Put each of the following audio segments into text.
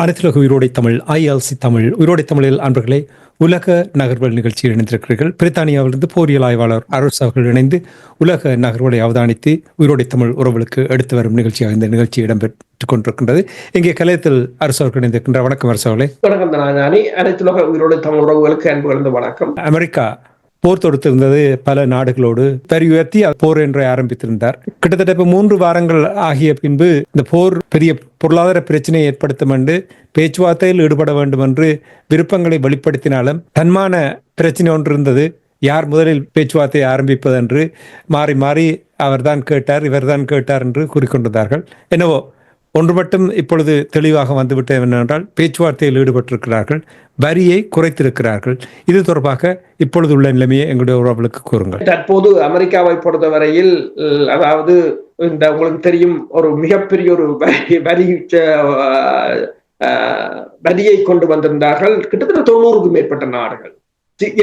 அனைத்துலக உயிரோடை தமிழ் ஐஎல்சி தமிழ் உயிரோடை தமிழில் அன்பர்களே உலக நகர்வல் நிகழ்ச்சியில் இணைந்திருக்கிறீர்கள். பிரித்தானியாவிலிருந்து போரியல் ஆய்வாளர் அருஸ் அவர்கள் இணைந்து உலக நகர்வலை அவதானித்து உயிரோடை தமிழ் உறவுகளுக்கு எடுத்து வரும் நிகழ்ச்சியாக இந்த நிகழ்ச்சி இடம்பெற்றுக் கொண்டிருக்கின்றது. இங்கே கலையத்தில் அரசு அவர்கள் இணைந்திருக்கின்ற வணக்கம் அரசு அவர்களே. வணக்கம் அனைத்துலக உயிரோடு தமிழ் உறவுகளுக்கு அன்பு வணக்கம். அமெரிக்கா போர் தொடுத்திருந்தது பல நாடுகளோடு. வரி உயர்த்தி போர் என்று ஆரம்பித்திருந்தார். கிட்டத்தட்ட இப்ப மூன்று வாரங்கள் ஆகிய பின்பு இந்த போர் பெரிய பொருளாதார பிரச்சனையை ஏற்படுத்தும் என்று பேச்சுவார்த்தையில் ஈடுபட வேண்டும் என்று விருப்பங்களை வெளிப்படுத்தினாலும் தன்மான பிரச்சனை ஒன்று இருந்தது. யார் முதலில் பேச்சுவார்த்தையை ஆரம்பிப்பதென்று மாறி மாறி அவர்தான் கேட்டார் இவர்தான் கேட்டார் என்று கூறிக்கொண்டிருந்தார்கள். என்னவோ ஒன்று மட்டும் இப்பொழுது தெளிவாக வந்துவிட்டது என்னவென்றால் பேச்சுவார்த்தையில் ஈடுபட்டிருக்கிறார்கள் வரியை குறைத்திருக்கிறார்கள். இது தொடர்பாக இப்பொழுது உள்ள நிலைமையை எங்களுடைய உறவுகளுக்கு கூறுங்கள். தற்போது அமெரிக்காவை பொறுத்தவரையில் அதாவது இந்த உங்களுக்கு தெரியும் ஒரு மிகப்பெரிய ஒரு வரி வரி வரியை கொண்டு வந்திருந்தார்கள் கிட்டத்தட்ட தொண்ணூறுக்கும் மேற்பட்ட நாடுகள்.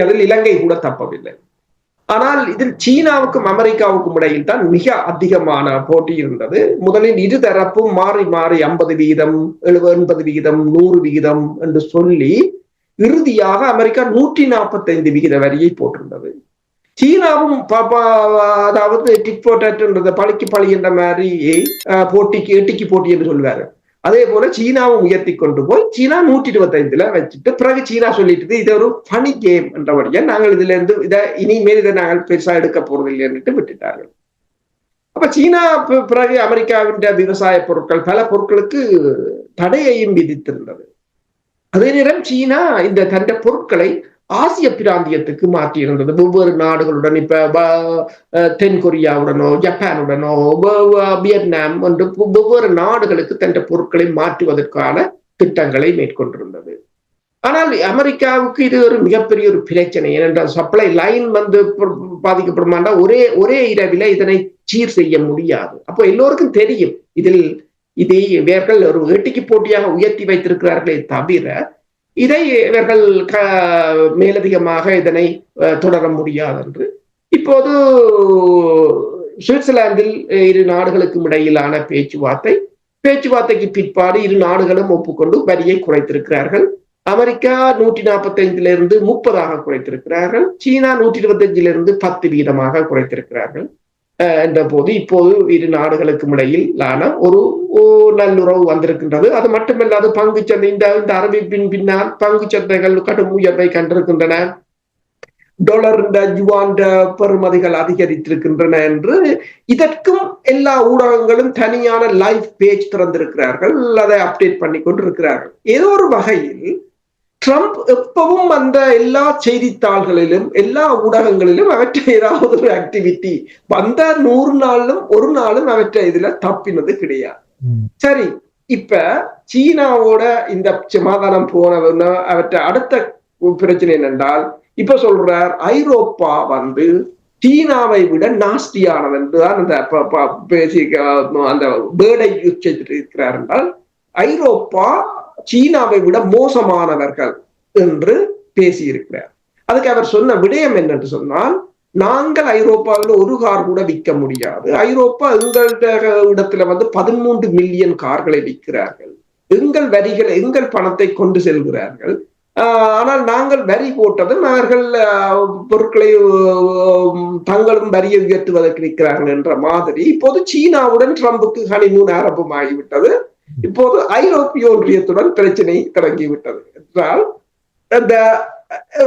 அதில் இலங்கை கூட தப்பவில்லை. ஆனால் இதில் சீனாவுக்கும் அமெரிக்காவுக்கும் இடையில் தான் மிக அதிகமான போட்டி இருந்தது. முதலில் இருதரப்பும் மாறி மாறி ஐம்பது வீதம் எழுபது எண்பது வீதம் நூறு விகிதம் என்று சொல்லி இறுதியாக அமெரிக்கா நூற்றி நாற்பத்தைந்து விகித வரியை போட்டிருந்தது. சீனாவும் அதாவது டிக் போட்டன்ற பழிக்கு பழி என்ற மாதிரி போட்டிக்கு எட்டிக்கு போட்டி என்று சொல்வாரு அதே போல சீனாவும் உயர்த்தி கொண்டு போய் சீனா நூற்றி இருபத்தைந்துல வச்சுட்டு பிறகு சீனா சொல்லிட்டு இது ஒரு ஃபனி கேம் என்றபடியா நாங்கள் இதுல இருந்து இதை இனிமேல் இதை நாங்கள் பெருசா எடுக்க போறதில்லைன்னுட்டு விட்டுட்டார்கள். அப்ப சீனா பிறகு அமெரிக்காவின் விவசாய பொருட்கள் பல பொருட்களுக்கு தடையையும் விதித்திருந்தது. அதே நேரம் சீனா இந்த தந்த பொருட்களை ஆசிய பிராந்தியத்துக்கு மாற்றி இருந்தது வெவ்வேறு நாடுகளுடன் இப்ப தென் கொரியாவுடனோ ஜப்பானுடனோ வியட்நாம் என்று ஒவ்வொரு வெவ்வேறு நாடுகளுக்கு தன்ற பொருட்களை மாற்றுவதற்கான திட்டங்களை மேற்கொண்டிருந்தது. ஆனால் அமெரிக்காவுக்கு இது ஒரு மிகப்பெரிய ஒரு பிரச்சனை. ஏனென்றால் சப்ளை லைன் வந்து பாதிக்கப்படுமாண்டா ஒரே ஒரே இரவில இதனை சீர் செய்ய முடியாது. அப்போ எல்லோருக்கும் தெரியும். இதில் இதை இவர்கள் ஒரு வேட்டிக்கு போட்டியாக உயர்த்தி வைத்திருக்கிறார்களே தவிர இதை இவர்கள் க- மேலதிகமாக இதனை தொடர முடியாது என்று. இப்போது சுவிட்சர்லாந்தில் இரு நாடுகளுக்கும் இடையிலான பேச்சுவார்த்தை. பேச்சுவார்த்தைக்கு பிற்பாடு இரு நாடுகளும் ஒப்புக்கொண்டு வரியை குறைத்திருக்கிறார்கள். அமெரிக்கா நூற்றி நாற்பத்தைந்திலிருந்து முப்பதாக குறைத்திருக்கிறார்கள். சீனா நூற்றி இருபத்தஞ்சிலிருந்து பத்து வீதமாக குறைத்திருக்கிறார்கள். என்ற போது இப்போது இரு நாடுகளுக்கும் இடையிலான ஒரு ஒரு நல்லுறவு வந்திருக்கின்றது. அது மட்டுமல்லாது பங்கு சந்தை இந்த இந்த அறிவிப்பின் பின்னால் பங்கு சந்தைகள் கடும் உயர்வை கண்டிருக்கின்றன. டொலர் இந்த யுவான் பெறுமதிகள் அதிகரித்திருக்கின்றன என்று இதற்கும் எல்லா ஊடகங்களும் தனியான லைவ் பேஜ் திறந்திருக்கிறார்கள். அதை அப்டேட் பண்ணி கொண்டிருக்கிறார்கள் ஏதோ ஒரு வகையில் ட்ரம்ப் எப்பவும் அந்த எல்லா செய்தித்தாள்களிலும் எல்லா ஊடகங்களிலும் அவற்றை ஏதாவது ஒரு ஆக்டிவிட்டி வந்த நூறு நாளும் ஒரு நாளும் அவற்றை இதுல தப்பினது கிடையாது. சரி இப்ப சீனாவோட இந்த சமாதானம் போனவன்னா அவற்றை அடுத்த பிரச்சனை என்னென்றால் இப்ப சொல்றார் ஐரோப்பா வந்து சீனாவை விட நாஸ்தியானது என்றுதான் அந்த பேசி அந்த பேர்டை இருக்கிறார் என்றால் ஐரோப்பா சீனாவை விட மோசமானவர்கள் என்று பேசியிருக்கிறார். அதுக்கு அவர் சொன்ன விடயம் என்னென்று சொன்னால் நாங்கள் ஐரோப்பாவில் ஒரு கார் கூட விற்க முடியாது. ஐரோப்பா எங்களுடைய இடத்துல வந்து பதிமூன்று மில்லியன் கார்களை விற்கிறார்கள். எங்கள் வரிகள் எங்கள் பணத்தை கொண்டு செல்கிறார்கள். ஆஹ் ஆனால் நாங்கள் வரி போட்டதும் அவர்கள் பொருட்களை தங்களும் வரியை உயர்த்துவதற்கு நிற்கிறார்கள் என்ற மாதிரி. இப்போது சீனாவுடன் ட்ரம்புக்கு ஹனிமூன் ஆரம்பமாகிவிட்டது. இப்போது ஐரோப்பிய ஒன்றியத்துடன் பிரச்சனை தொடங்கிவிட்டது என்றால் அந்த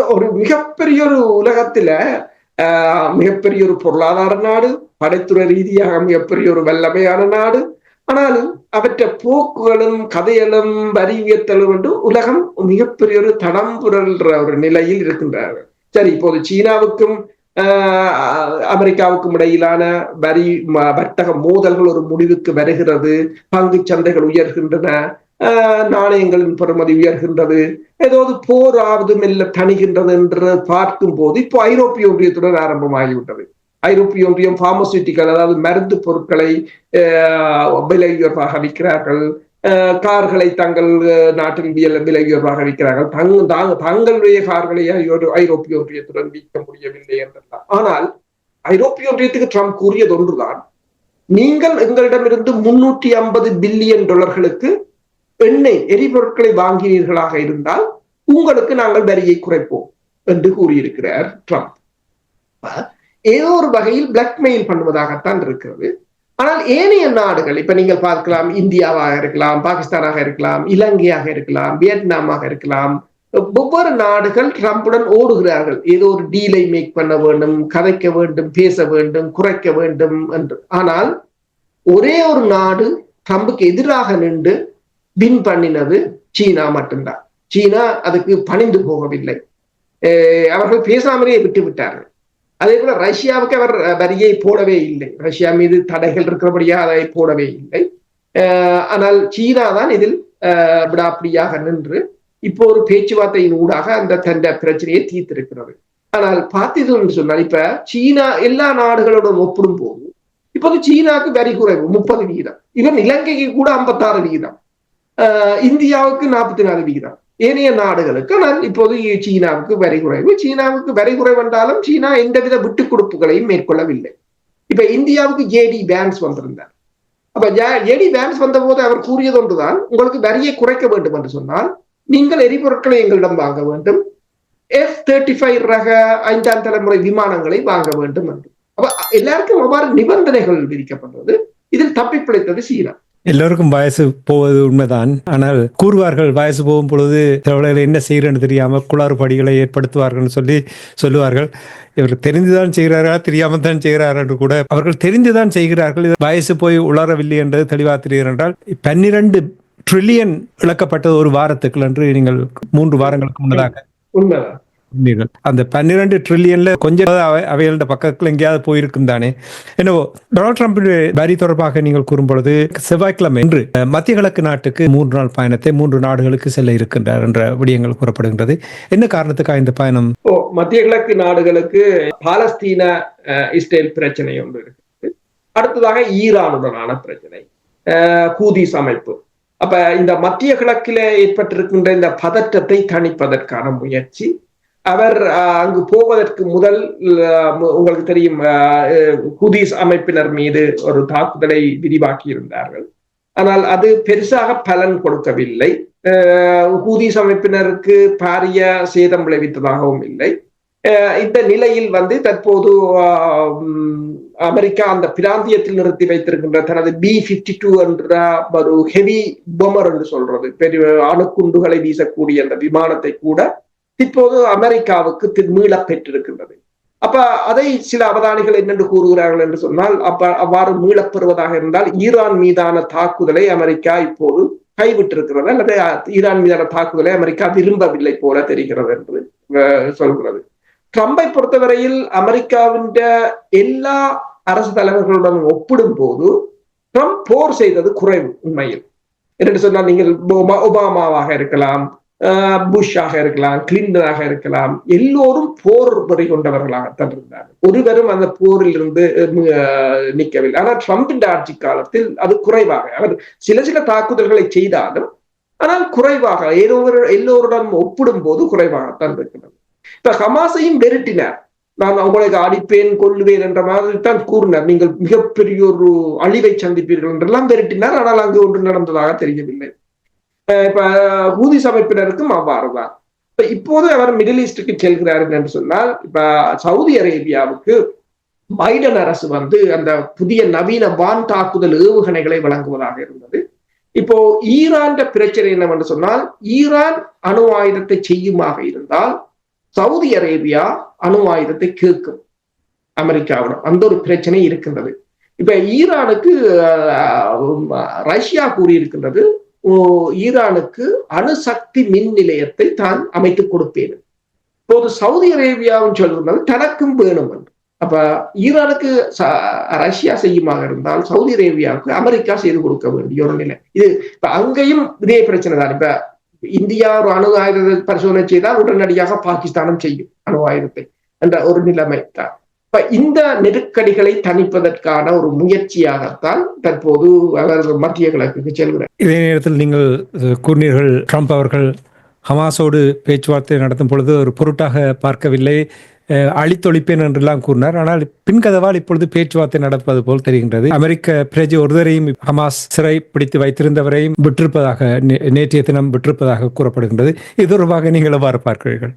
ஒரு மிகப்பெரிய ஒரு உலகத்துல ஆஹ், மிகப்பெரிய ஒரு பொருளாதார நாடு படைத்துறை ரீதியாக மிகப்பெரிய ஒரு வல்லமையான நாடு ஆனால் அவற்றை போக்குகளும் கதைகளும் வரி உயர்த்தலும் என்று உலகம் மிகப்பெரிய ஒரு தடம்புரல்ற ஒரு நிலையில் இருக்கின்றார்கள். சரி இப்போது சீனாவுக்கும் அமெரிக்காவுக்கும் இடையிலான வரி வர்த்தக மோதல்கள் ஒரு முடிவுக்கு வருகிறது. பங்கு சந்தைகள் உயர்கின்றன. நாணயங்களின் பெறுமதி உயர்கின்றது. ஏதாவது போர் ஆவது மெல்ல தணிகின்றது என்று பார்க்கும் போது இப்போ ஐரோப்பிய ஒன்றியத்துடன் ஆரம்பமாகிவிட்டது. ஐரோப்பிய ஒன்றியம் பார்மசூட்டிக்கல் அதாவது மருந்து பொருட்களை விலை உயர்வாக விற்கிறார்கள். கார்களை தங்கள் நாட்டில் விலை உயர்வாக விற்கிறார்கள். தங் தங்களுடைய கார்களை ஐரோப்பிய ஒன்றியத்துடன் விற்க முடியவில்லை என்றெல்லாம். ஆனால் ஐரோப்பிய ஒன்றியத்துக்கு ட்ரம்ப் கூறியது ஒன்றுதான். நீங்கள் எங்களிடமிருந்து முன்னூற்றி ஐம்பது பில்லியன் டாலர்களுக்கு எண்ணெய் எரிபொருட்களை வாங்கினீர்களாக இருந்தால் உங்களுக்கு நாங்கள் வரியை குறைப்போம் என்று கூறியிருக்கிறார் ட்ரம்ப். ஏதோ ஒரு வகையில் பிளாக்மெயில் பண்ணுவதாகத்தான் இருக்கிறது. ஆனால் ஏனைய நாடுகள் இப்ப நீங்கள் பார்க்கலாம் இந்தியாவாக இருக்கலாம் பாகிஸ்தானாக இருக்கலாம் இலங்கையாக இருக்கலாம் வியட்நாமாக இருக்கலாம் ஒவ்வொரு நாடுகள் ட்ரம்புடன் ஓடுகிறார்கள். ஏதோ ஒரு டீலை மேக் பண்ண வேண்டும் கதைக்க வேண்டும் பேச வேண்டும் குறைக்க வேண்டும் என்று. ஆனால் ஒரே ஒரு நாடு ட்ரம்புக்கு எதிராக நின்று வின் பண்ணினது சீனா மட்டும்தான். சீனா அதுக்கு பணிந்து போகவில்லை. அவர்கள் பேசாமலே விட்டு விட்டார்கள். அதே போல ரஷ்யாவுக்கு அவர் வரியை போடவே இல்லை. ரஷ்யா மீது தடைகள் இருக்கிறபடியா அதை போடவே இல்லை. ஆனால் சீனா தான் இதில் விடாப்பிடியாக நின்று இப்போ ஒரு பேச்சுவார்த்தையின் ஊடாக அந்த தண்ட பிரச்சனையை தீர்த்திருக்கிறது. ஆனால் பார்த்தது என்று சொன்னால் இப்ப சீனா எல்லா நாடுகளுடன் ஒப்பிடும் போது இப்போது சீனாவுக்கு வரி குறைவு முப்பது விகிதம் இவன் இலங்கைக்கு கூட ஐம்பத்தாறு விகிதம் இந்தியாவுக்கு நாற்பத்தி நாலு விகிதம் ஏனைய நாடுகளுக்கு ஆனால் இப்போது சீனாவுக்கு வரி குறைவு. சீனாவுக்கு வரி குறைவு என்றாலும் சீனா எந்தவித விட்டுக் கொடுப்புகளையும் மேற்கொள்ளவில்லை. இப்ப இந்தியாவுக்கு ஜேடி பேன்ஸ் வந்திருந்தார். அப்ப ஜேடி பேன்ஸ் வந்த போது அவர் கூறியது ஒன்றுதான் உங்களுக்கு வரியை குறைக்க வேண்டும் என்று சொன்னால் நீங்கள் எரிபொருட்களை எங்களிடம் வாங்க வேண்டும். எஃப் தேர்ட்டி ஃபைவ் ரக ஐந்தாம் தலைமுறை விமானங்களை வாங்க வேண்டும் என்று. அப்ப எல்லாருக்கும் அவ்வாறு நிபந்தனைகள் விதிக்கப்பட்டது இதில் தப்பி பிழைத்தது சீனா. எல்லோருக்கும் வயசு போவது உண்மைதான். ஆனால் கூறுவார்கள் வயசு போகும் பொழுது சில என்ன செய்யறேன்னு தெரியாம குளாறுபடிகளை ஏற்படுத்துவார்கள் சொல்லி சொல்லுவார்கள். இவர் தெரிந்துதான் செய்கிறாரா தெரியாமல் தான் செய்கிறார்கள் என்று கூட அவர்கள் தெரிந்துதான் செய்கிறார்கள். வயசு போய் உளரவில்லை என்று தெளிவாக தெரிகிறார் என்றால் பன்னிரண்டு ட்ரில்லியன் இழக்கப்பட்டது ஒரு வாரத்துக்கு என்று நீங்கள் மூன்று வாரங்களுக்கு முன்னதாக. உண்மைதான். அந்த பன்னிரண்டு ட்ரில்லியன்ல கொஞ்சம் அவைகளோட பக்கத்துல எங்கேயாவது போயிருக்கும் தானே. என்னவோ டொனால்ட் ட்ரம்ப் வரி தொடர்பாக நீங்கள் கூறும்பொழுது செவ்வாய்க்கிழமை என்று மத்திய கிழக்கு நாட்டுக்கு மூன்று நாள் பயணத்தை மூன்று நாடுகளுக்கு செல்ல இருக்கின்றார் என்ற விடயங்கள் கூறப்படுகின்றது. என்ன காரணத்துக்காக இந்த பயணம்? மத்திய கிழக்கு நாடுகளுக்கு பாலஸ்தீன இஸ்ரேல் பிரச்சனை ஒன்று இருக்கு. அடுத்ததாக ஈரானுடனான பிரச்சனை. கூதிஸ் அமைப்பு. அப்ப இந்த மத்திய கிழக்கில ஏற்பட்டிருக்கின்ற இந்த பதற்றத்தை தணிப்பதற்கான முயற்சி அவர் அங்கு போவதற்கு முதல் உங்களுக்கு தெரியும் குதீஸ் அமைப்பினர் மீது ஒரு தாக்குதலை விரிவாக்கி இருந்தார்கள் ஆனால் அது பெருசாக பலன் கொடுக்கவில்லை. ஹூதீஸ் அமைப்பினருக்கு பாரிய சேதம் விளைவித்ததாகவும் இல்லை. இந்த நிலையில் வந்து தற்போது அமெரிக்கா அந்த பிராந்தியத்தில் நிறுத்தி வைத்திருக்கின்ற தனது பி பிப்டி டூ என்ற ஒரு ஹெவி பொமர் என்று சொல்றது பெரிய அணுக்குண்டுகளை வீசக்கூடிய அந்த விமானத்தை கூட இப்போது அமெரிக்காவுக்கு மீள பெற்றிருக்கின்றது. அப்ப அதை சில அவதானிகள் என்னென்று கூறுகிறார்கள் என்று சொன்னால் அப்ப அவ்வாறு மீளப்பெறுவதாக இருந்தால் ஈரான் மீதான தாக்குதலை அமெரிக்கா இப்போது கைவிட்டிருக்கிறது. அல்லது ஈரான் மீதான தாக்குதலை அமெரிக்கா விரும்பவில்லை போல தெரிகிறது என்று சொல்கிறது. ட்ரம்பை பொறுத்தவரையில் அமெரிக்காவின் எல்லா அரசு தலைவர்களுடன் ஒப்பிடும் போது ட்ரம்ப் போர் செய்தது குறைவு உண்மையில். என்று சொன்னால் நீங்கள் ஒபாமாவாக இருக்கலாம் புஷ்ஷாக இருக்கலாம் கிளின்டனாக இருக்கலாம். எல்லோரும் போர் முறை கொண்டவர்களாகத்தான் இருந்தார்கள். ஒருவரும் அந்த போரில் இருந்து நிற்கவில்லை. ஆனால் ட்ரம்பின் ஆட்சி காலத்தில் அது குறைவாக அவர் சில சில தாக்குதல்களை செய்தாலும் ஆனால் குறைவாக ஏதோவர் எல்லோருடன் ஒப்பிடும் போது குறைவாகத்தான் இருக்கிறது இப்ப ஹமாசையும் வெறுட்டினார் நான் உங்களுக்கு அடிப்பேன் கொள்ளுவேன் என்ற மாதிரி தான் கூறினார். நீங்கள் மிகப்பெரிய ஒரு அழிவை சந்திப்பீர்கள் என்றெல்லாம் வெறுட்டினார் ஆனால் அங்கு ஒன்று நடந்ததாக தெரியவில்லை. இப்ப ஹூதிஸ் அமைப்பினருக்கும் அவ்வாறுதான். இப்ப இப்போது அவர் மிடில் ஈஸ்டுக்கு செல்கிறார் என்று சொன்னால் இப்ப சவுதி அரேபியாவுக்கு பைடன் அரசு வந்து அந்த புதிய நவீன வான் தாக்குதல் ஏவுகணைகளை வழங்குவதாக இருந்தது. இப்போ ஈரான் பிரச்சனை என்னவென்று சொன்னால் ஈரான் அணு ஆயுதத்தை செய்யுமாக இருந்தால் சவுதி அரேபியா அணு ஆயுதத்தை கேட்கும். அமெரிக்காவிடம் அந்த ஒரு பிரச்சனை இருக்கின்றது. இப்ப ஈரானுக்கு ரஷ்யா கூறியிருக்கின்றது ஈரானுக்கு அணுசக்தி மின் நிலையத்தை தான் அமைத்துக் கொடுப்பேன். இப்போது சவுதி அரேபியாவும் சொல்கின்றது தனக்கும் வேணும் என்று அப்ப ஈரானுக்கு ரஷ்யா செய்யுமாக இருந்தால் சவுதி அரேபியாவுக்கு அமெரிக்கா செய்து கொடுக்க வேண்டிய ஒரு நிலை. இது இப்ப அங்கேயும் இதே பிரச்சனை தான். இப்ப இந்தியா ஒரு அணு ஆயுத பரிசோதனை செய்தால் உடனடியாக பாகிஸ்தானும் செய்யும் அணு ஆயுதத்தை என்ற ஒரு நிலைமை தான். இப்ப இந்த நெருக்கடிகளை தணிப்பதற்கான ஒரு முயற்சியாகத்தான் தற்போது அவர் மத்திய கிழக்குக்கு செல்கிறார். இதே நேரத்தில் நீங்கள் கூறினீர்கள் ட்ரம்ப் அவர்கள் ஹமாஸோடு பேச்சுவார்த்தை நடத்தும் பொழுது ஒரு பொருட்டாக பார்க்கவில்லை. அழித்தொழிப்பேன் என்றெல்லாம் கூறினார். ஆனால் பின்கதவால் இப்பொழுது பேச்சுவார்த்தை நடப்பது போல் தெரிகின்றது. அமெரிக்க பிரஜை ஒருவரையும் ஹமாஸ் சிறை பிடித்து வைத்திருந்தவரையும் விட்டிருப்பதாக நேற்றைய தினம் விட்டிருப்பதாக கூறப்படுகின்றது. இது தொடர்பாக நீங்கள் எவ்வாறு பார்க்கிறீர்கள்?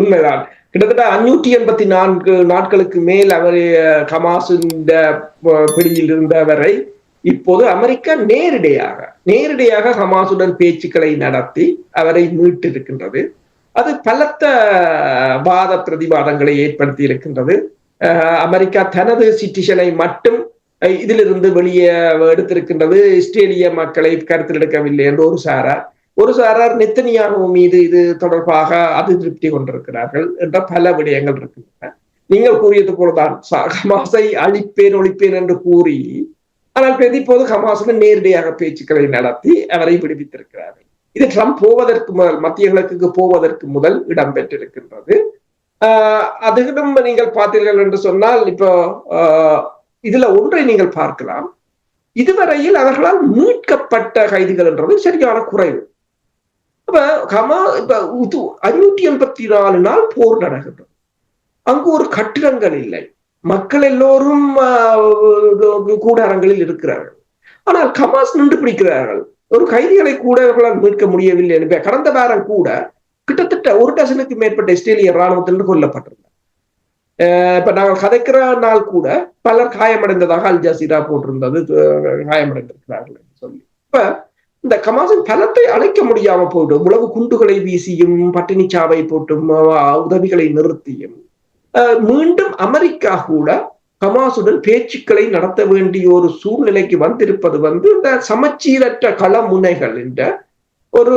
உண்மைதான். கிட்டத்தட்ட அஞ்சூற்றி எண்பத்தி நான்கு நாட்களுக்கு மேல் அவர் ஹமாஸ் இந்த பிடியில் இருந்தவரை இப்போது அமெரிக்கா நேரடியாக நேரடியாக ஹமாசுடன் பேச்சுக்களை நடத்தி அவரை மீட்டிருக்கின்றது. அது பலத்த வாத பிரதிவாதங்களை ஏற்படுத்தி இருக்கின்றது அமெரிக்கா தனது சிட்டிசனை மட்டும் இதிலிருந்து வெளியே எடுத்திருக்கின்றது. இஸ்ரேலிய மக்களை கருத்தில் எடுக்கவில்லை என்று ஒரு சாரார் ஒரு சாரார் நெத்தனியானு மீது இது தொடர்பாக அதிருப்தி கொண்டிருக்கிறார்கள் என்ற பல விடயங்கள் இருக்கின்றன. நீங்கள் கூறியது போலதான் ஹமாஸை அழிப்பேன் ஒழிப்பேன் என்று கூறி ஆனால் இப்போது ஹமாசுடன் நேரடியாக பேச்சுக்களை நடத்தி அவரை விடுவித்திருக்கிறார்கள். இது ட்ரம்ப் போவதற்கு முதல் மத்திய கிழக்குக்கு போவதற்கு முதல் இடம்பெற்றிருக்கின்றது அதுகிடம் நீங்கள் பார்த்தீர்கள் என்று சொன்னால் இப்போ இதுல ஒன்றை நீங்கள் பார்க்கலாம். இதுவரையில் அவர்களால் மீட்கப்பட்ட கைதிகள் என்றது சரியான குறைவு. அப்ப கமா இப்ப அஞ்சூற்றி எண்பத்தி நாலு நாள் போர் நடக்குது. அங்கு ஒரு கட்டிடங்கள் இல்லை. மக்கள் எல்லோரும் கூடாரங்களில் இருக்கிறார்கள். ஆனால் கமாஸ் நின்று பிடிக்கிறார்கள். ஒரு கைதிகளை கூட அவர்களால் மீட்க முடியவில்லை என்று கடந்த வாரம் கூட கிட்டத்தட்ட ஒரு டசனுக்கு மேற்பட்ட இஸ்ரேலிய இராணுவத்தினர் கொல்லப்பட்டிருந்தார். இப்ப நாங்கள் கதைக்கிற நாள் கூட பலர் காயமடைந்ததாக அல் ஜசீரா போட்டிருந்தது காயமடைந்திருக்கிறார்கள் என்று சொல்லி. இப்ப இந்த கமாசின் பலத்தை அழைக்க முடியாம போயிடும். உளவு குண்டுகளை வீசியும் பட்டினி சாவை போட்டும் உதவிகளை நிறுத்தியும். மீண்டும் அமெரிக்கா கூட ஹமாசுடன் பேச்சுக்களை நடத்த வேண்டிய ஒரு சூழ்நிலைக்கு வந்திருப்பது வந்து இந்த சமச்சீரற்ற களமுனைகள் என்ற ஒரு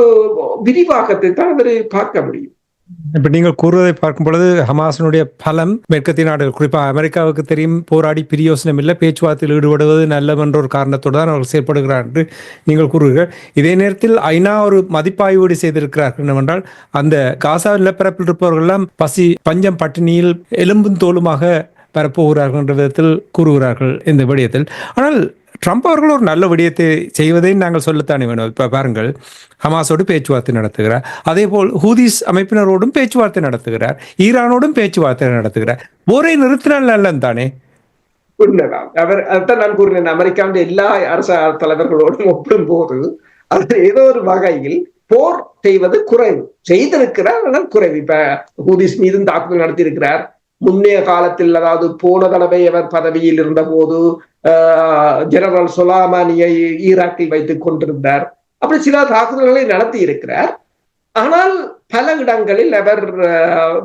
விரிவாக்கத்தை தான் அதில் பார்க்க முடியும். இப்ப நீங்க கூறுவதை பார்க்கும் பொழுது ஹமாசனுடைய பலம் மேற்கத்திய நாடுகள் குறிப்பாக அமெரிக்காவுக்கு தெரியும் போராடி பிரியோசனம் இல்லை பேச்சுவார்த்தையில் ஈடுபடுவது நல்லவென்ற ஒரு காரணத்தோடு தான் அவர்கள் செயற்படுகிறார் என்று நீங்கள் கூறுகிறீர்கள் இதே நேரத்தில் ஐநா ஒரு மதிப்பாய்வோடு செய்திருக்கிறார்கள் என்னவென்றால் அந்த காசா நிலப்பரப்பில் இருப்பவர்கள் எல்லாம் பசி பஞ்சம் பட்டினியில் எலும்பும் தோலுமாக பெறப்போகிறார்கள் என்ற விதத்தில் கூறுகிறார்கள் இந்த விடயத்தில். ஆனால் ட்ரம்ப் அவர்கள் ஒரு நல்ல விடயத்தை செய்வதை நாங்கள் சொல்லத்தானே வேணும். இப்போ பாருங்கள் ஹமாஸோடு பேச்சுவார்த்தை நடத்துகிறார். அதே போல் ஹூதிஸ் அமைப்பினரோடும் பேச்சுவார்த்தை நடத்துகிறார். ஈரானோடும் பேச்சுவார்த்தை நடத்துகிறார். போரை நிறுத்தினால் நல்லன் தானே? உண்மைதான். அவர் அதான் நான் கூறினேன் அமெரிக்காவுடைய எல்லா அரச தலைவர்களோடும் ஒப்பிடும் போது அது ஏதோ ஒரு வகையில் போர் செய்வது குறைவு. செய்திருக்கிறார் ஆனால் குறைவு. இப்ப ஹூதிஸ் மீதும் தாக்குதல் நடத்தியிருக்கிறார். முன்னைய காலத்தில் அதாவது போன தடவை அவர் பதவியில் இருந்தபோது ஜெனரல் சொலாமானியை ஈராக்கில் வைத்துக் கொண்டிருந்தார். அப்படி சில தாக்குதல்களை நடத்தி இருக்கிறார். ஆனால் பல இடங்களில் அவர்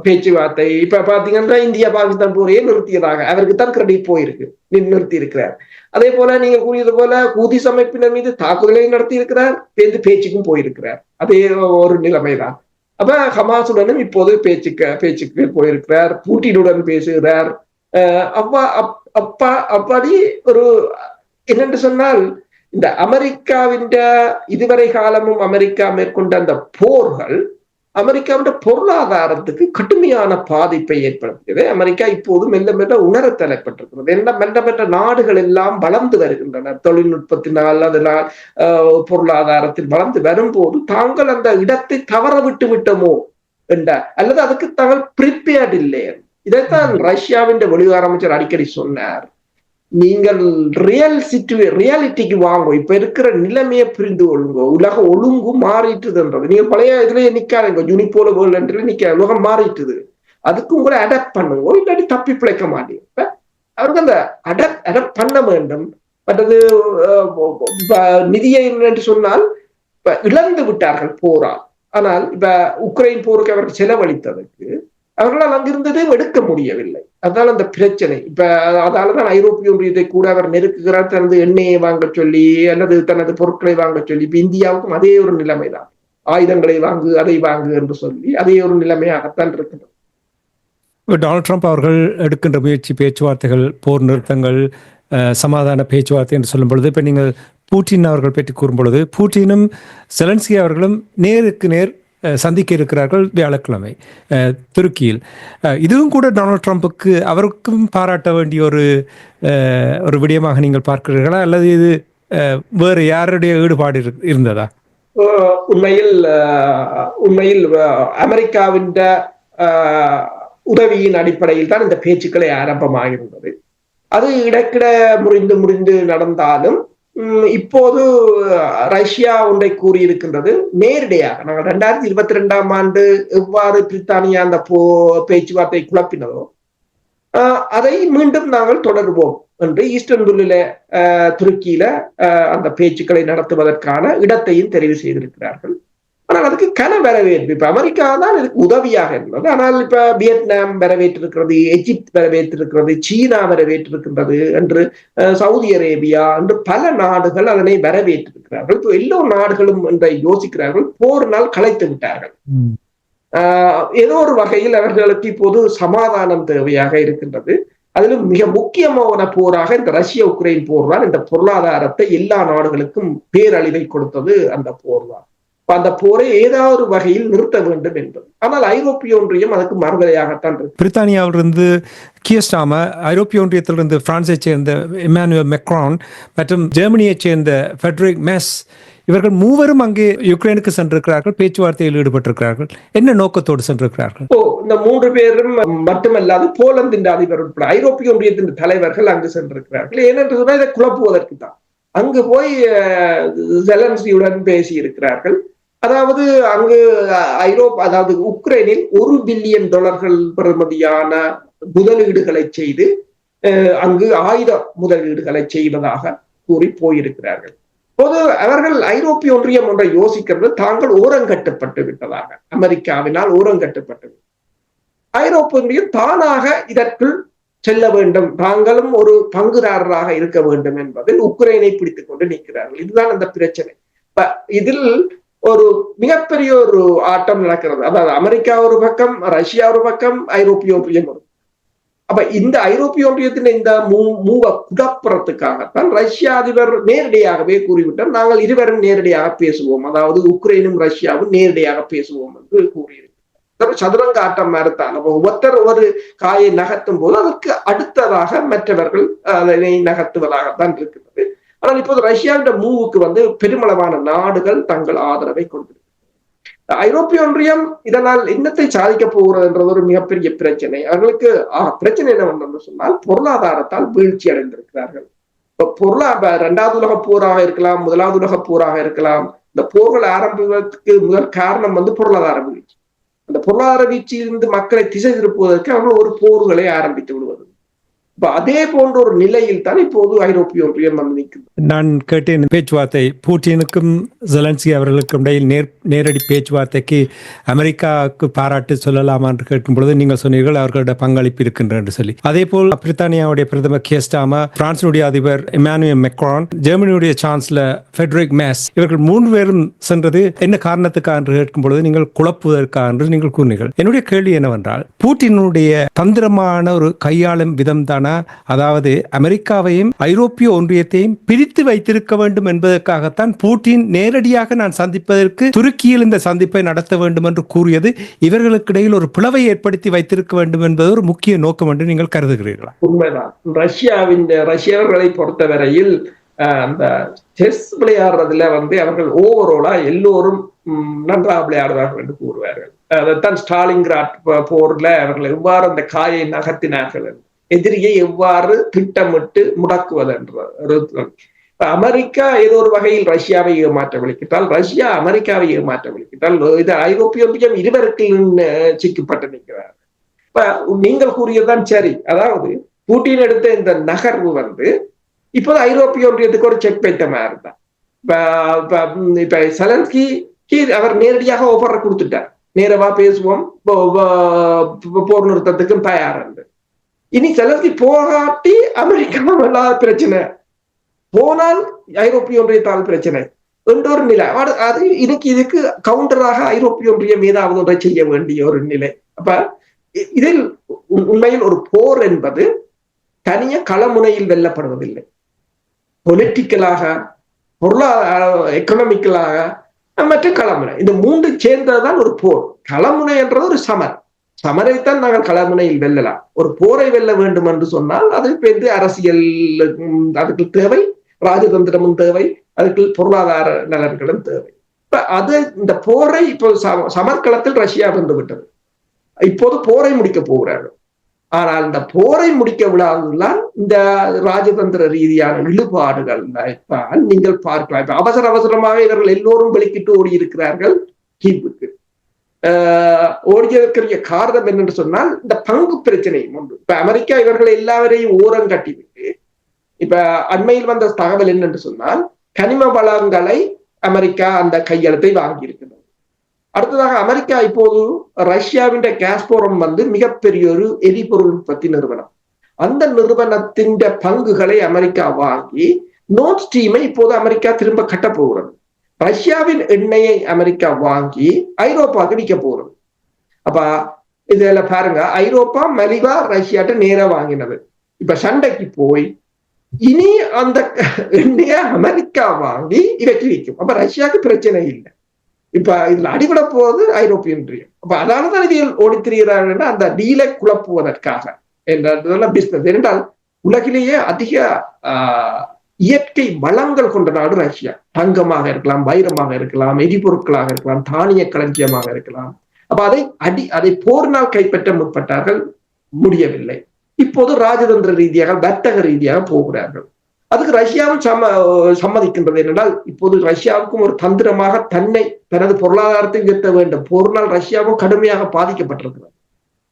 பேச்சுவார்த்தை இப்ப பாத்தீங்கன்னா இந்தியா பாகிஸ்தான் போரையே நிறுத்தியதாக அவருக்கு தான் கிரெடிட் போயிருக்கு நிறுத்தி இருக்கிறார். அதே போல நீங்க கூறியது போல கூதி அமைப்பினர் மீது தாக்குதலை நடத்தி இருக்கிறார் பேருந்து பேச்சுக்கும் போயிருக்கிறார். அதே ஒரு நிலைமைதான். அப்ப ஹமாசுடனும் இப்போது பேச்சுக்க பேச்சுக்கு போயிருக்கிறார் பூட்டினுடன் பேசுகிறார். அப்பா அப்பா அப்படி ஒரு என்னென்று சொன்னால் இந்த அமெரிக்காவின் இதுவரை காலமும் அமெரிக்கா மேற்கொண்ட அந்த போர்கள் அமெரிக்காவின் பொருளாதாரத்துக்கு கடுமையான பாதிப்பை ஏற்படுத்தியது. அமெரிக்கா இப்போது மெல்ல மெல்ல உணர தலைப்பட்டிருக்கிறது என்ன மெல்ல மெல்ல நாடுகள் எல்லாம் வளர்ந்து வருகின்றன தொழில்நுட்பத்தினால் அதனால் பொருளாதாரத்தில் வளர்ந்து வரும்போது தாங்கள் அந்த இடத்தை தவற விட்டு விட்டோமோ என்ற அல்லது அதுக்கு தாங்கள் ப்ரிப்பேர்ட் இல்லை இதைத்தான் ரஷ்யாவின் வெளிவார அமைச்சர் அடிக்கடி சொன்னார். நீங்கள் ரியல் சிச்சுவே ரியாலிட்டிக்கு வாங்க. இப்ப இருக்கிற நிலைமையை புரிந்து கொள்ளுங்க. உலக ஒழுங்கு மாறிட்டுதுன்றது. நீங்க பழைய இதுலயே நிக்காதுங்க. யூனிபோல வேர்ல்டுல நிக்க உலகம் மாறிட்டுது. அதுக்கு உங்களை அடாப்ட் பண்ணுங்க. இல்லாட்டி தப்பி பிழைக்க மாட்டீங்க. அவருக்கு அந்த அடாப்ட் அடாப்ட் பண்ண வேண்டும். மற்றது நிதியை என்று சொன்னால் இப்ப இழந்து விட்டார்கள் போரால் ஆனால் இப்ப உக்ரைன் போருக்கு அவருக்கு செலவழித்ததுக்கு அவர்களால் அங்கிருந்ததே எடுக்க முடியவில்லை. அதனால அந்த பிரச்சனை. இப்ப அதாலதான் ஐரோப்பிய ஒன்றியத்தை கூட அவர் நெருக்குகிறார். தனது எண்ணெயை வாங்க சொல்லி அல்லது தனது பொருட்களை வாங்க சொல்லி இப்ப இந்தியாவுக்கும் அதே ஒரு நிலைமைதான். ஆயுதங்களை வாங்கு அதை வாங்கு என்று சொல்லி அதே ஒரு நிலைமையாகத்தான் இருக்கிறது டொனால்ட் ட்ரம்ப் அவர்கள் எடுக்கின்ற முயற்சி பேச்சுவார்த்தைகள் போர் நிறுத்தங்கள் சமாதான பேச்சுவார்த்தை என்று சொல்லும் பொழுது இப்போ நீங்கள் பூட்டின் அவர்கள் பற்றி கூறும் பொழுது பூட்டினும் செலன்ஸ்கி அவர்களும் நேருக்கு நேர் சந்திக்க இருக்கிறார்கள் வியாழக்கிழமை அஹ், துருக்கியில். இதுவும் கூட டொனால்ட் ட்ரம்ப்புக்கு அவருக்கும் பாராட்ட வேண்டிய ஒரு ஒரு விடயமாக நீங்கள் பார்க்கிறீர்களா? அல்லது இது அஹ், வேறு யாருடைய ஈடுபாடு இரு- இருந்ததா? உண்மையில் உண்மையில் அமெரிக்காவின் உதவியின் அடிப்படையில் தான் இந்த பேச்சுக்களை ஆரம்பமாகிருந்தது அது இடக்கிட முறிந்து முறிந்து நடந்தாலும் இப்போது ரஷ்யா ஒன்றை கூறியிருக்கின்றது. நேரடியாக நாங்கள் ரெண்டாயிரத்தி இருபத்தி ரெண்டாம் ஆண்டு எவ்வாறு பிரித்தானியா அந்த போ பேச்சுவார்த்தை குழப்பினதோ அதை மீண்டும் நாங்கள் தொடருவோம் என்று ஈஸ்டன்புல்லில துருக்கியில அந்த பேச்சுக்களை நடத்துவதற்கான இடத்தையும் தெரிவு செய்திருக்கிறார்கள். ஆனால் அதுக்கு கன வரவேற்பு. இப்ப அமெரிக்கா தான் இதுக்கு உதவியாக இருந்தது. ஆனால் இப்ப வியட்நாம் வரவேற்றிருக்கிறது எகிப்த் வரவேற்றிருக்கிறது சீனா வரவேற்றிருக்கின்றது என்று சவுதி அரேபியா என்று பல நாடுகள் அதனை வரவேற்றிருக்கிறார்கள். இப்போ எல்லோ நாடுகளும் என்றை யோசிக்கிறார்கள். போரினால் கலைத்து விட்டார்கள். ஆஹ் ஏதோ ஒரு வகையில் அவர்களுக்கு இப்போது சமாதானம் தேவையாக இருக்கின்றது. அதிலும் மிக முக்கியமான போராக இந்த ரஷ்ய உக்ரைன் போர் தான் இந்த பொருளாதாரத்தை எல்லா நாடுகளுக்கும் பேரழிவை கொடுத்தது அந்த போர் தான் அந்த போரை ஏதாவது ஒரு வகையில் நிறுத்த வேண்டும் என்பது. ஆனால் ஐரோப்பிய ஒன்றியம் அதுக்கு மறுதலையாகத்தான் இருக்கு. பிரித்தானியாவிலிருந்து கியஸ்டாம ஐரோப்பிய ஒன்றியத்திலிருந்து பிரான்ஸைச் சேர்ந்த இமானுவேல் மெக்ரான் மற்றும் ஜெர்மனியைச் சேர்ந்த ஃபெட்ரிக் மெஸ் இவர்கள் மூவரும் அங்கே யுக்ரைனுக்கு சென்றிருக்கிறார்கள் பேச்சுவார்த்தையில் ஈடுபட்டிருக்கிறார்கள். என்ன நோக்கத்தோடு சென்றிருக்கிறார்கள்? இப்போ இந்த மூன்று பேரும் மட்டுமல்லாது போலந்தின் அதிபர் உட்பட ஐரோப்பிய ஒன்றியத்தின் தலைவர்கள் அங்கு சென்றிருக்கிறார்கள். ஏனென்று சொன்னால் இதை குழப்புவதற்கு தான் அங்கு போய் அஹ், ஜெலன்ஸ்கியுடன் பேசி இருக்கிறார்கள் அதாவது அங்கு ஐரோப்பா அதாவது உக்ரைனில் ஒரு பில்லியன் டாலர்கள் பெறுமதியான முதலீடுகளை செய்து அங்கு ஆயுத முதலீடுகளை செய்வதாக கூறி போயிருக்கிறார்கள். பொது அவர்கள் ஐரோப்பிய ஒன்றியம் ஒன்றை யோசிக்கிறது தாங்கள் ஓரங்கட்டப்பட்டு விட்டதாக. அமெரிக்காவினால் ஓரங்கட்டப்பட்டு ஐரோப்பிய ஒன்றியம் தானாக இதற்குள் செல்ல வேண்டும். தாங்களும் ஒரு பங்குதாரராக இருக்க வேண்டும் என்பதில் உக்ரைனை பிடித்துக் கொண்டு நிற்கிறார்கள். இதுதான் அந்த பிரச்சனை. இதில் ஒரு மிகப்பெரிய ஒரு ஆட்டம் நடக்கிறது. அதாவது அமெரிக்கா ஒரு பக்கம் ரஷ்யா ஒரு பக்கம் ஐரோப்பிய ஒன்றியம் ஒரு அப்ப இந்த ஐரோப்பிய ஒன்றியத்தின் இந்த மூ மூவ குடப்புறத்துக்காகத்தான் ரஷ்ய அதிபர் நேரடியாகவே கூறிவிட்டார். நாங்கள் இருவரும் நேரடியாக பேசுவோம். அதாவது உக்ரைனும் ரஷ்யாவும் நேரடியாக பேசுவோம் என்று கூறியிருக்கிறார். சதுரங்க ஆட்டம் மறுத்தான் அப்ப ஒரு காயை நகர்த்தும் போது அதற்கு அடுத்ததாக மற்றவர்கள் அதனை நகர்த்துவதாகத்தான் இருக்கிறது. ஆனால் இப்போது ரஷ்யாவிட மூவுக்கு வந்து பெருமளவான நாடுகள் தங்கள் ஆதரவை கொடுத்திருக்கிறது ஐரோப்பிய ஒன்றியம் இதனால் என்னத்தை சாதிக்க போகிறது என்றது ஒரு மிகப்பெரிய பிரச்சனை. அவர்களுக்கு ஆஹ், பிரச்சனை என்னவென்று சொன்னால் பொருளாதாரத்தால் வீழ்ச்சி அடைந்திருக்கிறார்கள். இப்ப இரண்டாவது உலக போராக இருக்கலாம் முதலாவது உலக போராக இருக்கலாம். இந்த போர்கள் ஆரம்பிப்பதற்கு முதல் காரணம் வந்து பொருளாதார வீழ்ச்சி. அந்த பொருளாதார வீழ்ச்சியிலிருந்து மக்களை திசை திருப்புவதற்கு அவர்கள் ஒரு போர்களை ஆரம்பித்து விடுவது. இப்ப அதே போன்ற ஒரு நிலையில் தான் இப்போது ஐரோப்பிய ஒன்றியம் வந்து நிற்கிறது நான் கேட்டேன் பேச்சுவார்த்தை பூட்டினுக்கும் ஜெலன்ஸ்கி அவர்களுக்கும் இடையில் நேர் நேரடி பேச்சுவார்த்தைக்கு அமெரிக்காவுக்கு பாராட்டு சொல்லலாமா என்று கேட்கும் பொழுது நீங்கள் சொன்னீர்கள் அவர்களோட பங்களிப்பு இருக்கின்ற என்று சொல்லி. அதே போல் பிரித்தானியாவுடைய பிரதமர் கேஸ்டாமா பிரான்சினுடைய அதிபர் இமானுவேல் மெக்ரான் ஜெர்மனியுடைய சான்சலர் ஃபெட்ரிக் மேஸ் இவர்கள் மூன்று பேரும் சென்றது என்ன காரணத்துக்காக என்று கேட்கும் பொழுது நீங்கள் குழப்புவதற்காக என்று நீங்கள் கூறினீர்கள். என்னுடைய கேள்வி என்னவென்றால் பூட்டினுடைய தந்திரமான ஒரு கையாளும் விதம் தான அதாவது அமெரிக்காவையும் ஐரோப்பிய ஒன்றியத்தையும் பிரித்து வைத்திருக்க வேண்டும் என்பதற்காகத்தான் பூட்டின் நேரடியாக நான் சந்திப்பதற்கு துருக்கியில் இந்த சந்திப்பை நடத்த வேண்டும் என்று கூறியது. இவர்களுக்கிடையில் ஒரு பிளவை ஏற்படுத்தி வைத்திருக்க வேண்டும் என்பது ஒரு முக்கிய நோக்கம் என்று நீங்கள் கருதுகிறீர்களா? உண்மைதான். ரஷ்யாவின் ரஷ்யர்களை பொறுத்தவரையில் அந்த செஸ் விளையாடுறதுல வந்து அவர்கள் ஓவரோலா எல்லோரும் நன்றாக விளையாடுவார்கள் என்று கூறுவார்கள். அதைத்தான் ஸ்டாலின்கிராட் போர்ல அவர்கள் எவ்வாறு அந்த காயை நகர்த்தினார்கள் என்று. எதிரியை எவ்வாறு திட்டமிட்டு முடக்குவதென்ற இப்ப அமெரிக்கா ஏதோ ஒரு வகையில் ரஷ்யாவை ஏமாற்ற விளக்கிட்டால் ரஷ்யா அமெரிக்காவை ஏமாற்ற விளக்கிட்டால் இது ஐரோப்பிய ஒன்றியம் இருவருக்கு சிக்கப்பட்டு நிற்கிறார். இப்ப நீங்கள் கூறியதுதான் சரி. அதாவது பூட்டின் எடுத்த இந்த நகர்வு வந்து இப்போது ஐரோப்பிய ஒன்றியத்துக்கு ஒரு செக் வைத்த மாதிரி தான் இப்ப இப்ப செலன்ஸ்கி அவர் நேரடியாக ஆஃபர் கொடுத்துட்டார். நேரவா பேசுவோம் போர் நிறுத்தத்துக்கும் தயார் என்று. இனி செலவு போகாட்டி அமெரிக்கா பிரச்சனை. போனால் ஐரோப்பிய ஒன்றியத்தால் பிரச்சனை. என்ற ஒரு நிலை. அது- அது இதுக்கு இதுக்கு கவுண்டராக ஐரோப்பிய ஒன்றியம் ஏதாவது ஒன்றை செய்ய வேண்டிய ஒரு நிலை. அப்ப இதில் உண்மையில் ஒரு போர் என்பது தனிய களமுனையில் வெல்லப்படுவதில்லை. பொலிட்டிக்கலாக பொருளாதார எக்கனாமிக்கலாக மற்றும் களமுனை. இந்த மூன்று சேர்ந்ததுதான் ஒரு போர். களமுனை என்றது ஒரு சமர். சமரைத்தான் நாங்கள் களமுனையில் வெல்லலாம். ஒரு போரை வெல்ல வேண்டும் என்று சொன்னால் அது பெரிய அரசியல் அதுக்கு தேவை ராஜதந்திரமும் தேவை அதுக்கு பொருளாதார நலன்களும் தேவை. இப்ப அது இந்த போரை இப்போ சம- சமர்க்களத்தில் ரஷ்யா வந்து விட்டது. இப்போது போரை முடிக்க போகிறார்கள். ஆனால் இந்த போரை முடிக்க விடாததுதான் இந்த ராஜதந்திர ரீதியான இழுபாடுகள் தான் நீங்கள் பார்க்கலாம். இப்ப அவசர அவசரமாக இவர்கள் எல்லோரும் வெளிக்கிட்டு ஓடி இருக்கிறார்கள் கீப்புக்கு ஆஹ் காரணம் என்னென்று சொன்னால் இந்த பங்கு பிரச்சனை உண்டு. இப்ப அமெரிக்கா இவர்களை எல்லாவரையும் ஓரம் கட்டிவிட்டு இப்ப அண்மையில் வந்த தகவல் என்னென்று சொன்னால் கனிம வளங்களை அமெரிக்கா அந்த கையெழுத்தை வாங்கி இருக்கிறது அடுத்ததாக அமெரிக்கா இப்போது ரஷ்யாவின் கேஸ்போரம் வந்து மிகப்பெரிய ஒரு எரிபொருள் உற்பத்தி நிறுவனம். அந்த நிறுவனத்தின் பங்குகளை அமெரிக்கா வாங்கி நோட் ஸ்ட்ரீமை இப்போது அமெரிக்கா திரும்ப கட்ட போகிறது. ரஷ்யாவின் எண்ணெயை அமெரிக்கா வாங்கி ஐரோப்பாவுக்கு விற்க போறோம். அப்ப இதுல பாருங்க ஐரோப்பா மலிவா ரஷ்யாட்ட நேரா வாங்கினது. இப்ப சண்டைக்கு போய் இனி அந்த எண்ணெய அமெரிக்கா வாங்கி இறக்கி வைக்கும். அப்ப ரஷ்யாவுக்கு பிரச்சனை இல்லை. இப்ப இதுல அடிபட போவது ஐரோப்பிய ஒன்றியம் அப்ப அதனாலதான் இதில் ஓடி திரிகிறார்கள் அந்த டீலை குழப்புவதற்காக. என்ற பிசினஸ் ஏனென்றால் உலகிலேயே அதிக ஆஹ், இயற்கை வளங்கள் கொண்ட நாடு ரஷ்யா. தங்கமாக இருக்கலாம் வைரமாக இருக்கலாம் எரிபொருட்களாக இருக்கலாம் தானிய களஞ்சியமாக இருக்கலாம். அப்ப அதை அடி அதை போரினால் கைப்பற்ற முற்பட்டார்கள் முடியவில்லை. இப்போது ராஜதந்திர ரீதியாக வர்த்தக ரீதியாக போகிறார்கள். அதுக்கு ரஷ்யாவும் சம்ம சம்மதிக்கின்றது என்னென்றால் இப்போது ரஷ்யாவுக்கும் ஒரு தந்திரமாக தன்னை தனது பொருளாதாரத்தை உயர்த்த வேண்டும். போரினால் ரஷ்யாவும் கடுமையாக பாதிக்கப்பட்டிருக்கிறது.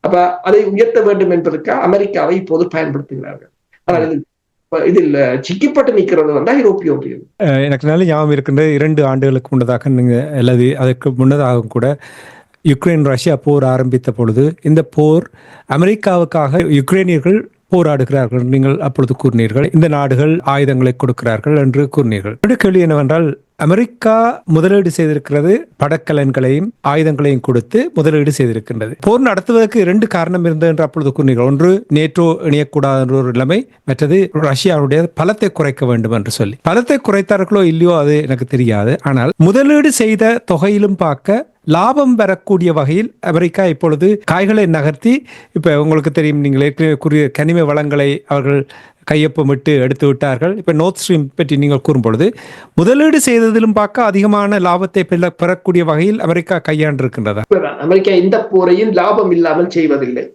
அப்ப அதை உயர்த்த வேண்டும் என்பதற்காக அமெரிக்காவை இப்போது பயன்படுத்துகிறார்கள். ஆனால் இதில் சிக்கிப்பட்டு நிற்கிறது வந்து ஐரோப்பிய ஒன்றியம். எனக்கு நல்ல ஞாபகம் இருக்கின்ற இரண்டு ஆண்டுகளுக்கு முன்னதாக நீங்க அல்லது அதற்கு முன்னதாக கூட யுக்ரைன் ரஷ்யா போர் ஆரம்பித்த பொழுது இந்த போர் அமெரிக்காவுக்காக யுக்ரைனியர்கள் போராடுகிறார்கள். நீங்கள் அப்பொழுது கூறினீர்கள் இந்த நாடுகள் ஆயுதங்களை கொடுக்கிறார்கள் என்று கூறினீர்கள். கேள்வி என்னவென்றால் அமெரிக்கா முதலீடு செய்திருக்கிறது படக்கலன்களையும் ஆயுதங்களையும் கொடுத்து முதலீடு செய்திருக்கின்றது. போர் நடத்துவதற்கு இரண்டு காரணம் இருந்தது என்று அப்பொழுது கூறினீர்கள். ஒன்று நேட்டோ இணையக்கூடாது என்ற ஒரு நிலைமை. மற்றது ரஷ்யாவுடைய பலத்தை குறைக்க வேண்டும் என்று சொல்லி. பலத்தை குறைத்தார்களோ இல்லையோ அது எனக்கு தெரியாது. ஆனால் முதலீடு செய்த தொகையிலும் பார்க்க லாபம் பெறக்கூடிய வகையில் அமெரிக்கா இப்பொழுது காய்களை நகர்த்தி இப்ப உங்களுக்கு தெரியும் நீங்கள் ஏற்கனவே கூறிய கனிம வளங்களை அவர்கள் கையொப்பமிட்டு எடுத்து விட்டார்கள். இப்ப நோர்த் ஸ்ட்ரீம் பற்றி நீங்கள் கூறும்பொழுது முதலீடு செய்ததிலும் பார்க்க அதிகமான லாபத்தை பெற- பெறக்கூடிய வகையில் அமெரிக்கா கையாண்டிருக்கின்றதா? அமெரிக்கா இந்த போரையும் லாபம் இல்லாமல் செய்வதில்லை.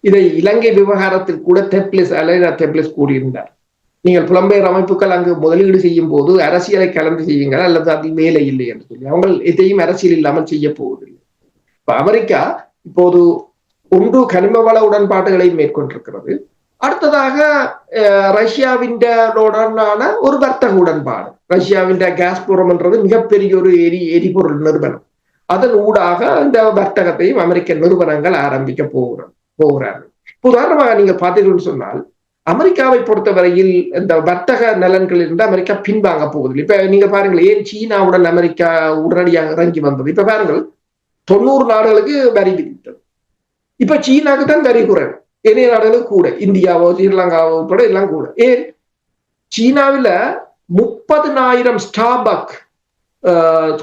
இதை இலங்கை விவகாரத்தில் கூட தெப்லிஸ் அலைனா தெப்லிஸ் கூறியிருந்தார். நீங்கள் புலம்பெயர் அமைப்புகள் அங்கு முதலீடு செய்யும் போது அரசியலை கலந்து செய்யுங்கள் அல்லது அதில் வேலை இல்லை என்று சொல்லி. அவங்க எதையும் அரசியல் இல்லாமல் செய்ய போவதில்லை. இப்ப அமெரிக்கா இப்போது ஒன்று கனிம வள உடன்பாடுகளை மேற்கொண்டிருக்கிறது. அடுத்ததாக அஹ், ஒரு வர்த்தக உடன்பாடு. ரஷ்யாவின் கேஸ்புரம் என்றது மிகப்பெரிய ஒரு எரி எரிபொருள் நிறுவனம். அதன் ஊடாக இந்த வர்த்தகத்தையும் அமெரிக்க நிறுவனங்கள் ஆரம்பிக்க போகிற போகிறார்கள். உதாரணமாக நீங்க பார்த்தீங்கன்னு சொன்னால் அமெரிக்காவை பொறுத்தவரையில் இந்த வர்த்தக நலன்கள் இருந்து அமெரிக்கா பின்வாங்க போவதில்லை. இப்ப நீங்க பாருங்கள் ஏன் சீனாவுடன் அமெரிக்கா உடனடியாக இறங்கி வந்தது? இப்ப பாருங்கள் தொண்ணூறு நாடுகளுக்கு வரி விதித்தது. இப்ப சீனாக்கு தான் வரி குறைவு. இணைய நாடுகளுக்கு கூட இந்தியாவோ ஸ்ரீலங்காவோ உட்பட எல்லாம் கூட. ஏன்? சீனாவில முப்பதுனாயிரம் ஸ்டாபக்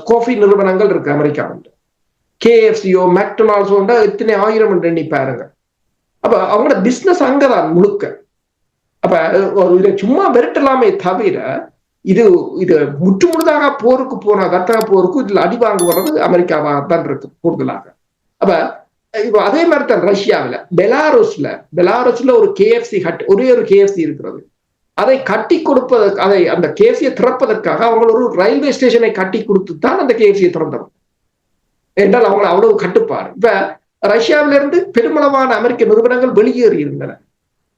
காஃபி நிறுவனங்கள் இருக்கு அமெரிக்காவில். கேஎஃப்சியோ மெக்டொனால்ட்ஸோ எத்தனை ஆயிரம் என்று எண்ணி பாருங்க. அப்ப அவங்களோட பிசினஸ் அங்கதான் முழுக்க. அப்ப ஒரு இதை சும்மா விரட்டலாமே தவிர இது இது முற்று முழுதாக போருக்கு போன வர்த்தக போருக்கு இதுல அடி வாங்க வர்றது அமெரிக்காவாக தான் இருக்கு கூடுதலாக. அப்ப இப்போ அதே மாதிரி தான் ரஷ்யாவில் பெலாரஸ்ல பெலாரஸ்ல ஒரு கேஎஃப்சி ஹட் ஒரே ஒரு கேஎஃப்சி இருக்கிறது. அதை கட்டி கொடுப்பதற்கு அதை அந்த கேஎஃப்சியை திறப்பதற்காக அவங்க ஒரு ரயில்வே ஸ்டேஷனை கட்டி கொடுத்து தான் அந்த கேஎஃப்சியை திறந்தவங்க. என்றால் அவங்களை அவ்வளவு கட்டுப்பாடு. இப்ப ரஷ்யாவிலிருந்து பெருமளவான அமெரிக்க நிறுவனங்கள் வெளியேறி இருந்தன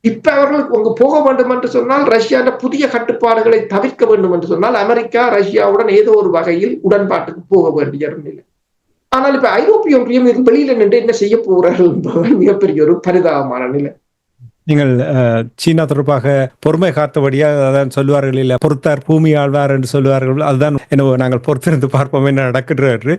இப்ப அவர்கள் அங்க போக வேண்டும் என்று சொன்னால் ரஷ்யா புதிய கட்டுப்பாடுகளை தவிர்க்க வேண்டும் என்று சொன்னால் அமெரிக்கா ரஷ்யாவுடன் ஏதோ ஒரு வகையில் உடன்பாட்டுக்கு போக வேண்டிய நிலை. ஆனால் இப்ப ஐரோப்பிய ஒன்றியம் வெளியில நின்று என்ன செய்ய போகிறார்கள் என்பதுதான் மிகப்பெரிய ஒரு பரிதாபமான நிலை. நீங்கள் சீனா தொடர்பாக பொறுமை காத்தபடியாக அதான் சொல்லுவார்கள் இல்லை பொறுத்தார் பூமி ஆழ்வார் என்று சொல்லுவார்கள். அதுதான் என்னவோ நாங்கள் பொறுத்திருந்து பார்ப்போம் என்ன நடக்கின்ற என்று.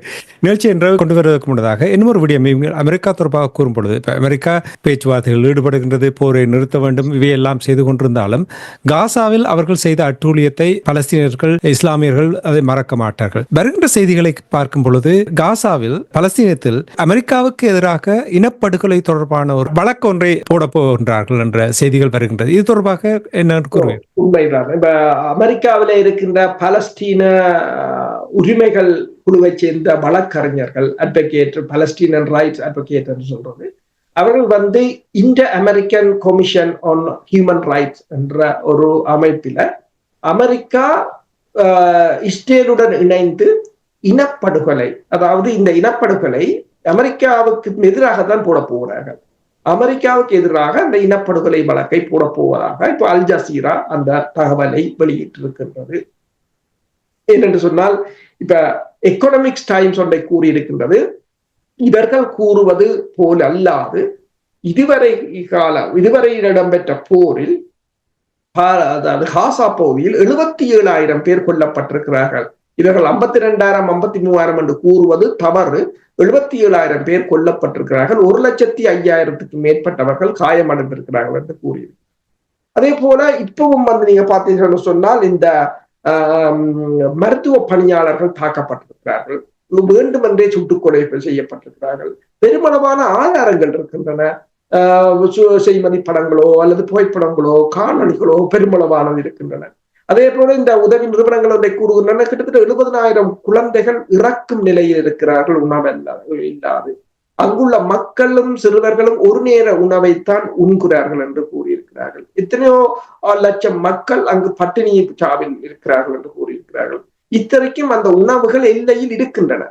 நிகழ்ச்சி என்று கொண்டு வருவதற்கு முன்னதாக இன்னொரு விடயம் அமெரிக்கா தொடர்பாக கூறும் பொழுது அமெரிக்கா பேச்சுவார்த்தைகள் ஈடுபடுகின்றது போரை நிறுத்த வேண்டும் இவையெல்லாம் செய்து கொண்டிருந்தாலும் காசாவில் அவர்கள் செய்த அட்டூழியத்தை பலஸ்தீனர்கள் இஸ்லாமியர்கள் அதை மறக்க மாட்டார்கள். வருகின்ற செய்திகளை பார்க்கும் பொழுது காசாவில் பலஸ்தீனத்தில் அமெரிக்காவுக்கு எதிராக இனப்படுகொலை தொடர்பான ஒரு வழக்கு ஒன்றை போட போகின்றார்கள். என்ற செய்திகள் வருகின்றது. இது தொடர்பாக என்ன கூறுவீர்கள்? உண்மைதான். இப்ப அமெரிக்காவில இருக்கின்ற பலஸ்தீன உரிமைகள் குழுவை சேர்ந்த வழக்கறிஞர்கள் அட்வொகேட் பலஸ்டீனன் ரைட்ஸ் அட்வொகேட் என்று சொல்றது அவர்கள் வந்து இந்த American commission on human rights என்ற ஒரு அமைப்பில அமெரிக்கா இஸ்ரேலுடன் இணைந்து இனப்படுகொலை அதாவது இந்த இனப்படுகொலை அமெரிக்காவுக்கு எதிராக தான் போட போகிறார்கள். அமெரிக்காவுக்கு எதிராக அந்த இனப்படுகொலை வழக்கை போட போவதாக இப்போ அல் ஜசீரா அந்த தகவலை வெளியிட்டிருக்கின்றது. ஏனென்று சொன்னால் இப்ப எக்கனாமிக்ஸ் டைம்ஸ் ஒன்றை கூறியிருக்கின்றது இவர்கள் கூறுவது போல் அல்லாது இதுவரை கால இதுவரை இடம்பெற்ற போரில் அதாவது ஹாசா பகுதியில் எழுபத்தி ஏழாயிரம் பேர் கொல்லப்பட்டிருக்கிறார்கள். இவர்கள் ஐம்பத்தி ரெண்டாயிரம் ஐம்பத்தி மூவாயிரம் என்று கூறுவது தவறு. எழுபத்தி ஏழாயிரம் பேர் கொல்லப்பட்டிருக்கிறார்கள். ஒரு லட்சத்தி ஐயாயிரத்துக்கு மேற்பட்டவர்கள் காயமடைந்திருக்கிறார்கள் என்று கூறியது. அதே போல இப்பவும் வந்து நீங்க பார்த்தீங்கன்னு சொன்னால் இந்த மருத்துவ பணியாளர்கள் தாக்கப்பட்டிருக்கிறார்கள். வேண்டுமென்றே சுட்டுக்கொலை செய்யப்பட்டிருக்கிறார்கள். பெருமளவான ஆதாரங்கள் இருக்கின்றன. செய்மதி படங்களோ அல்லது புகைப்படங்களோ காணொளிகளோ பெருமளவானது இருக்கின்றன. அதே போல இந்த உதவி நிறுவனங்கள் ஒன்றை கூறுகின்றன. கிட்டத்தட்ட எழுபதனாயிரம் குழந்தைகள் இறக்கும் நிலையில் இருக்கிறார்கள். உணவு இல்லாது. அங்குள்ள மக்களும் சிறுவர்களும் ஒரு நேர உணவைத்தான் உண்கிறார்கள் என்று கூறியிருக்கிறார்கள். எத்தனையோ லட்சம் மக்கள் அங்கு பட்டினி சாவில் இருக்கிறார்கள் என்று கூறியிருக்கிறார்கள். இத்தனைக்கும் அந்த உணவுகள் எல்லையில் இருக்கின்றன.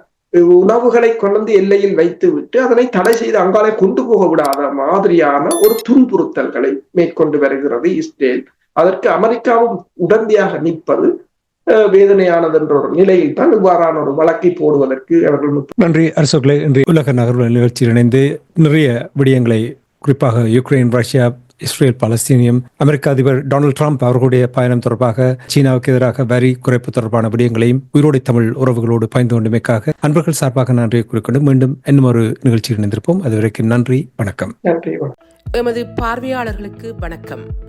உணவுகளை கொண்டு எல்லையில் வைத்து விட்டு அதனை தடை செய்து அங்காலே கொண்டு போக விடாத மாதிரியான ஒரு துன்புறுத்தல்களை மேற்கொண்டு வருகிறது இஸ்ரேல். அதற்கு அமெரிக்காவும் உடந்தையாக நிற்பது வேதனையானது என்ற ஒரு நிலையில் தான் இவ்வாறான ஒரு வழக்கை போடுவதற்கு அவர்கள் நன்றி அரசுகளை இன்று உலக நகர்வு நிகழ்ச்சியில் இணைந்து நிறைய விடயங்களை குறிப்பாக யுக்ரைன் ரஷ்யா இஸ்ரேல் பலஸ்தீனியம் அமெரிக்க அதிபர் டொனால்ட் ட்ரம்ப் அவர்களுடைய பயணம் தொடர்பாக சீனாவுக்கு எதிராக வரி குறைப்பு தொடர்பான விடயங்களையும் உயிரோடை தமிழ் உறவுகளோடு பயந்து கொண்டமைக்காக அன்பர்கள் சார்பாக நன்றியை குறிக்கொண்டு மீண்டும் இன்னும் ஒரு நிகழ்ச்சியில் இணைந்திருப்போம். அதுவரைக்கும் நன்றி வணக்கம். நன்றி வணக்கம். எமது பார்வையாளர்களுக்கு வணக்கம்.